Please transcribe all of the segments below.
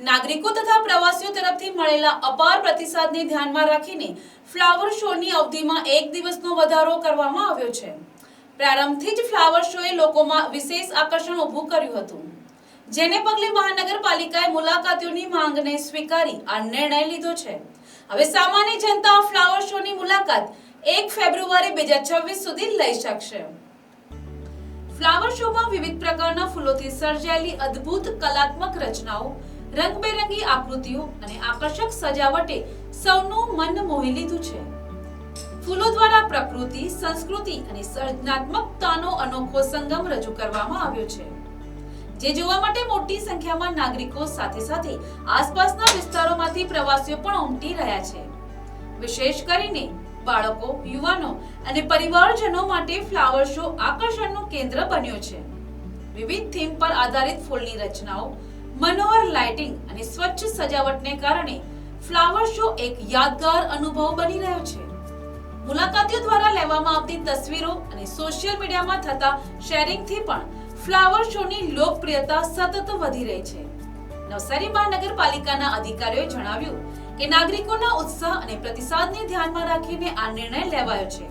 નાગરિકો તથા પ્રવાસીઓ તરફથી મળેલા અપાર પ્રતિસાદને ધ્યાનમાં રાખીને ફ્લાવર શોની અવધિમાં એક દિવસનો વધારો કરવામાં આવ્યો છે. પ્રારંભથી જ ફ્લાવર શોએ લોકોમાં વિશેષ આકર્ષણ ઊભું કર્યું હતું. જેને પગલે મહાનગરપાલિકાએ મુલાકાતીઓની માંગને સ્વીકારી આ નિર્ણય લીધો છે. હવે સામાન્ય જનતા ફ્લાવર શોની મુલાકાત એક ફેબ્રુઆરી બે હજાર છવ્વીસ સુધી લઈ શકશે. ફ્લાવર શોમાં વિવિધ પ્રકારના ફૂલોથી સર્જાયેલી અદ્ભુત કલાત્મક રચનાઓ, રંગબેરંગી આકૃતિઓ અને આકર્ષક સજાવટે સૌનું મન મોહી લીધું છે. ફૂલો દ્વારા પ્રકૃતિ, સંસ્કૃતિ અને સર્જનાત્મકતાનો અનોખો સંગમ રજૂ કરવામાં આવ્યો છે. જે જોવા માટે મોટી સંખ્યામાં નાગરિકો સાથે સાથે આસપાસના વિસ્તારોમાંથી પ્રવાસીઓ પણ ઉમટી રહ્યા છે. વિશેષ કરીને બાળકો, યુવાનો અને પરિવારજનો માટે ફ્લાવર શો આકર્ષણનું કેન્દ્ર બન્યો છે. વિવિધ થીમ પર આધારિત ફૂલની રચનાઓ, મનોહર લાઇટિંગ અને સ્વચ્છ સજાવટને કારણે ફ્લાવર શો એક યાદગાર અનુભવ બની રહ્યો છે. મુલાકાતીઓ દ્વારા લેવામાં આવતી તસવીરો અને સોશિયલ મીડિયામાં થતા શેરિંગથી પણ ફ્લાવર શોની લોકપ્રિયતા સતત વધી રહી છે. નવસારી મહાનગરપાલિકાના અધિકારીઓએ જણાવ્યું કે નાગરિકોના ઉત્સાહ અને પ્રતિસાદને ધ્યાનમાં રાખીને આ નિર્ણય લેવાયો છે.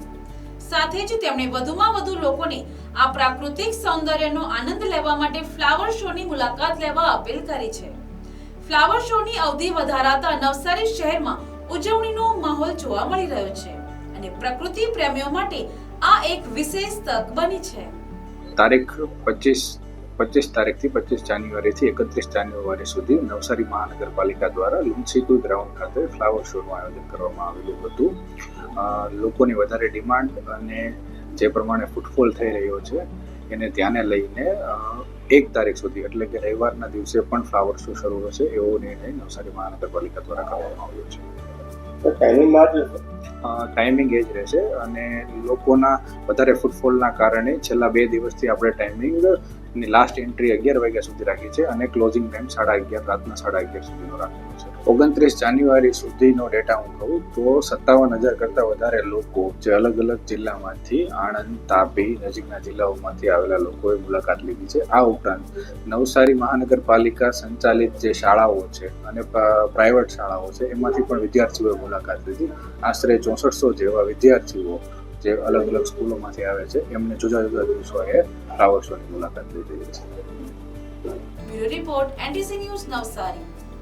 સાથે જ તેમણે વધુમાં વધુ લોકોને આ પ્રાકૃતિક સૌંદર્યનો આનંદ લેવા માટે ફ્લાવર શોની મુલાકાત લેવા અપીલ કરી છે. ફ્લાવર શોની અવધિ વધારાતા નવસારી શહેરમાં ઉજવણીનો માહોલ જોવા મળી રહ્યો છે અને પ્રકૃતિ પ્રેમીઓ માટે આ એક વિશેષ તક બની છે. તારીખ પચીસ પચીસ તારીખથી પચીસ જાન્યુઆરીથી એકત્રીસ જાન્યુઆરી સુધી નવસારી મહાનગરપાલિકા દ્વારા લુન્સીકુ ગ્રાઉન્ડ ખાતે ફ્લાવર શોનું આયોજન કરવામાં આવેલું હતું. લોકોની વધારે ડિમાન્ડ અને જે પ્રમાણે ફૂટફોલ થઈ રહ્યો છે એને ધ્યાને લઈને એક તારીખ સુધી એટલે કે રવિવારના દિવસે પણ ફ્લાવર શો શરૂ હશે એવો નિર્ણય નવસારી મહાનગરપાલિકા દ્વારા કરવામાં આવ્યો છે. ટાઈમિંગમાં ટાઈમિંગ એ જ રહેશે અને લોકોના વધારે ફૂટફોલના કારણે છેલ્લા બે દિવસથી આપણે ટાઈમિંગ ની લાસ્ટ એન્ટ્રી અગિયાર વાગ્યા સુધી રાખી છે અને ક્લોઝિંગ ટાઈમ સાડા અગિયાર, રાતના સાડા અગિયાર સુધીનો રાખેલો છે. ઓગણત્રીસ જાન્યુઆરી સુધીનો ડેટા હું કહું તો સત્તાવન હજાર કરતાં વધારે લોકો જે અલગ અલગ જિલ્લામાંથી આણંદ, તાપી નજીકના જિલ્લાઓમાંથી આવેલા લોકોએ મુલાકાત લીધી છે. આ ઉપરાંત નવસારી મહાનગરપાલિકા સંચાલિત જે શાળાઓ છે અને પ્રાઇવેટ શાળાઓ છે, એમાંથી પણ વિદ્યાર્થીઓએ મુલાકાત લીધી. આશરે ચોસઠસો જેવા વિદ્યાર્થીઓ જે અલગ અલગ સ્કૂલોમાંથી આવે છે, એમને જુદા જુદા દિવસોએ ફ્લાવર શોની મુલાકાત લીધી છે. Bureau report, NTC news Navsari.